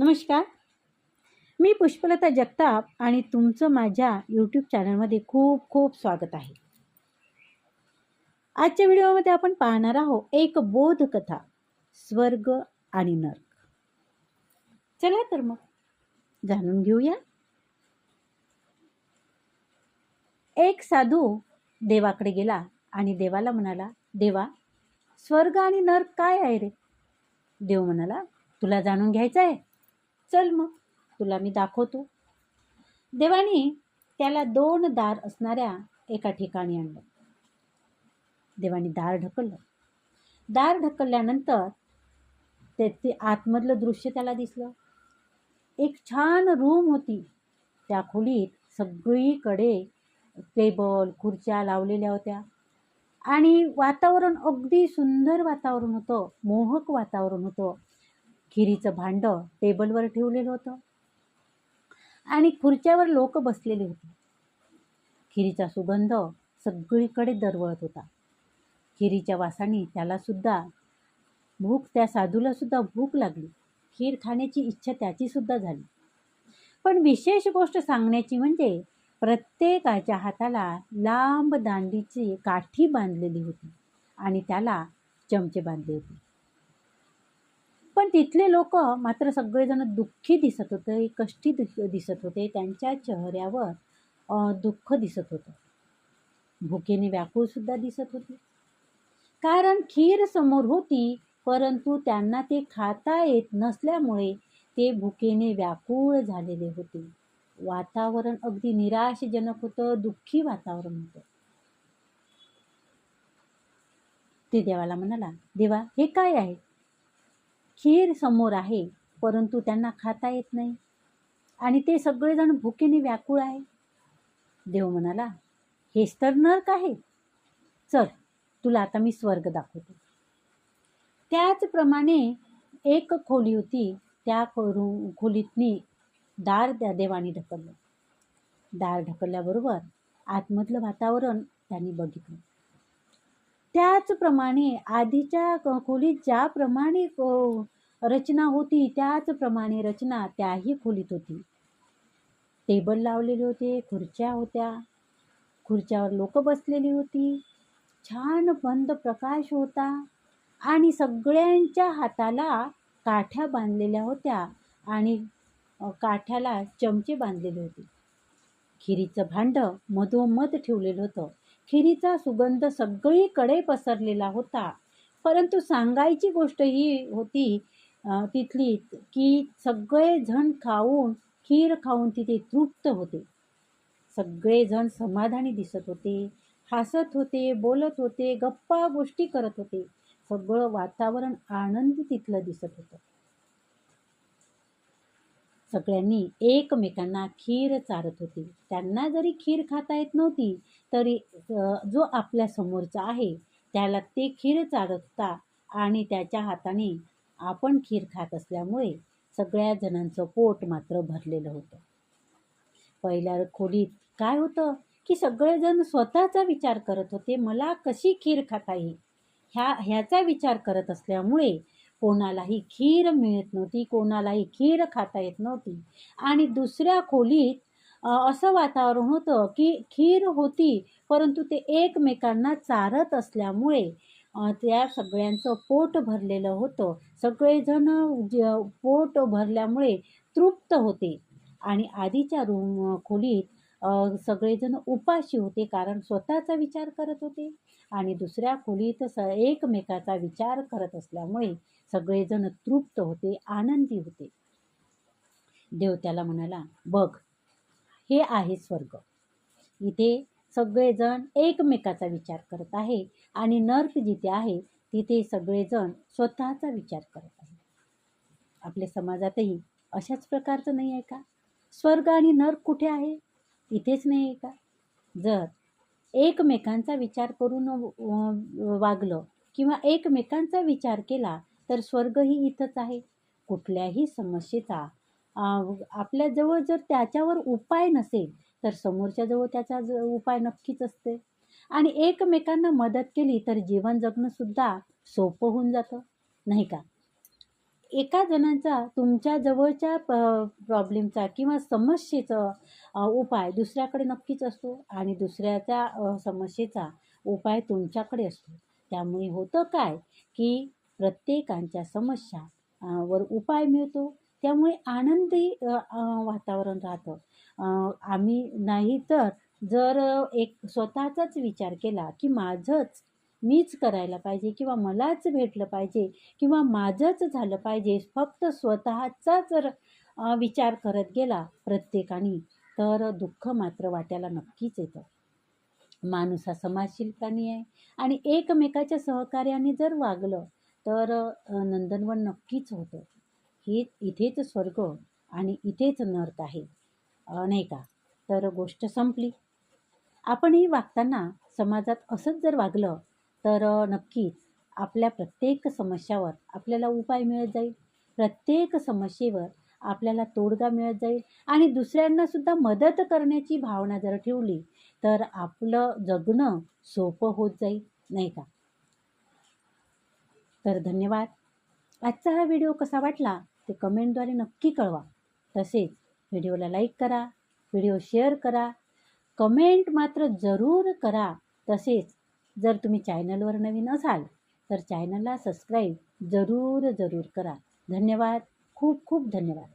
नमस्कार. मी पुष्पलता जगताप आणि तुमचं माझ्या यूट्यूब चॅनलमध्ये खूप खूप स्वागत आहे. आजच्या व्हिडिओमध्ये आपण पाहणार आहोत एक बोधकथा स्वर्ग आणि नर्क. चला तर मग जाणून घेऊया. एक साधू देवाकडे गेला आणि देवाला म्हणाला देवा स्वर्ग आणि नर्क काय आहे रे? देव म्हणाला तुला जाणून घ्यायचं आहे? चल मग तुला मी दाखवतो. देवाने त्याला दोन दार असणाऱ्या एका ठिकाणी आणलं. देवाने दार ढकललं. दार ढकलल्यानंतर त्याचे आतमधलं दृश्य त्याला दिसलं. एक छान रूम होती. त्या खोलीत सगळीकडे टेबल खुर्च्या लावलेल्या होत्या. आणि वातावरण अगदी सुंदर वातावरण होतं मोहक वातावरण होतं. खिरीचं भांडं टेबलवर ठेवलेलं होतं. आणि खुर्च्यावर लोक बसलेले होते. खिरीचा सुगंध सगळीकडे दरवळत होता. खिरीच्या वासाने त्यालासुद्धा भूक त्या साधूलासुद्धा भूक लागली. खीर खाण्याची इच्छा त्याचीसुद्धा झाली. पण विशेष गोष्ट सांगण्याची म्हणजे प्रत्येकाच्या हाताला लांब दांडीची काठी बांधलेली होती आणि त्याला चमचे बांधले होते. पण तिथले लोक मात्र सगळेजण दुःखी दिसत होते कष्टी दिसत होते त्यांच्या चेहऱ्यावर दुःख दिसत होतं. भुकेने व्याकुळसुद्धा दिसत होते. कारण खीर समोर होती परंतु त्यांना ते खाता येत नसल्यामुळे ते भुकेने व्याकुळ झालेले होते. वातावरण अगदी निराशजनक होतं दुःखी वातावरण होतं. ते देवाला म्हणाला देवा हे काय आहे? खीर समोर आहे परंतु त्यांना खाता येत नाही. आणि ते सगळेजण भुकेने व्याकुळ आहे. देव म्हणाला हेच तर नर्क आहे. चल तुला आता मी स्वर्ग दाखवतो. त्याचप्रमाणे एक खोली होती त्या खोरू खोलीतनी दार त्या देवाने ढकललं. दार ढकलल्याबरोबर आतमधलं वातावरण त्यांनी बघितलं. त्याचप्रमाणे आधीच्या क- खोलीत ज्याप्रमाणे रचना होती त्याचप्रमाणे रचना त्याही खोलीत होती. टेबल लावलेले होते खुर्च्या होत्या. खुर्च्यावर लोक बसलेली होती. छान बंद प्रकाश होता आणि सगळ्यांच्या हाताला काठ्या बांधलेल्या होत्या आणि काठ्याला चमचे बांधलेले होते. खिरीचं भांडं मधोमध ठेवलेलं होतं. खिरीचा सुगंध सगळीकडे पसरलेला होता. परंतु सांगायची गोष्ट ही होती तिथली की सगळेजण खाऊन खीर खाऊन तिथे तृप्त होते. सगळेजण समाधानी दिसत होते हसत होते बोलत होते गप्पा गोष्टी करत होते. सगळं वातावरण आनंद तिथलं दिसत होतं. सगळ्यांनी एकमेकांना खीर चारत होती. त्यांना जरी खीर खाता येत नव्हती तरी जो आपल्या समोरचा आहे त्याला ते खीर चारत होता आणि त्याच्या हाताने आपण खीर खात असल्यामुळे सगळ्या जणांचं पोट मात्र भरलेलं होतं. पहिल्या खोलीत काय होतं की सगळेजण स्वतःचा विचार करत होते मला कशी खीर खाता येईल? ह्या ह्याचा विचार करत असल्यामुळे कोणालाही खीर मिळत नव्हती कोणालाही खीर खाता येत नव्हती. आणि दुसऱ्या खोलीत असं वातावरण होतं की खीर होती परंतु ते एकमेकांना चारत असल्यामुळे त्या सगळ्यांचं पोट भरलेलं होतं. सगळेजण पोट भरल्यामुळे तृप्त होते. आणि आधीच्या रूम खोलीत सगळेजण उपाशी होते कारण स्वतःचा विचार करत होते. आणि दुसऱ्या खोलीत स एकमेकाचा विचार करत असल्यामुळे सगळेजण तृप्त होते आनंदी होते. देव त्याला म्हणाला बघ हे आहे स्वर्ग. इथे सगळेजण एकमेकाचा विचार करत आहे आणि नर्क जिथे आहे तिथे सगळेजण स्वतःचा विचार करत आहे. आपल्या समाजातही अशाच प्रकारचं नाही आहे का? स्वर्ग आणि नर्क कुठे आहे? इथेच नाही आहे का? जर एकमेकांचा विचार करून वागलं किंवा एकमेकांचा विचार केला तर स्वर्गही इथंच आहे. कुठल्याही समस्येचा आपल्याजवळ जर त्याच्यावर उपाय नसेल तर समोरच्याजवळ त्याचा ज उपाय नक्कीच असते आणि एकमेकांना मदत केली तर जीवन जगणंसुद्धा सोपं होऊन जातं. नाही का? एका जणांचा तुमच्या जवळच्या प प्रॉब्लेमचा किंवा समस्येचं उपाय दुसऱ्याकडे नक्कीच असतो आणि दुसऱ्याच्या समस्येचा उपाय तुमच्याकडे असतो. त्यामुळे होतं काय की प्रत्येकांच्या समस्या वर उपाय मिळतो. त्यामुळे आनंदी वातावरण राहतं. आम्ही नाही तर जर एक स्वतःचाच विचार केला की माझंच मीच करायला पाहिजे किंवा मलाच भेटलं पाहिजे किंवा माझंच झालं पाहिजे फक्त स्वतःचा जर विचार करत गेला प्रत्येकाने तर दुःख मात्र वाट्याला नक्कीच येतं. माणूस हा समाजशील प्राणी आहे आणि एकमेकाच्या सहकार्याने जर वागलं तर नंदनवन नक्कीच होतं. हे इथेच स्वर्ग आणि इथेच नर्क आहे. नाही का? तर गोष्ट संपली. आपणही वागताना समाजात असंच जर वागलं तर नक्कीच आपल्या प्रत्येक समस्यावर आपल्याला उपाय मिळत जाईल. प्रत्येक समस्येवर आपल्याला तोडगा मिळत जाईल आणि दुसऱ्यांनासुद्धा मदत करण्याची भावना जर ठेवली तर आपलं जगणं सोपं होत जाईल नाही का? तर धन्यवाद. आजचा हा व्हिडिओ कसा वाटला ते कमेंटद्वारे नक्की कळवा. तसेच व्हिडिओला लाईक करा व्हिडिओ शेअर करा कमेंट मात्र जरूर करा. तसेच जर तुम्ही चॅनलवर नवीन असाल तर चॅनलला सबस्क्राईब जरूर जरूर करा. धन्यवाद. खूप खूप धन्यवाद.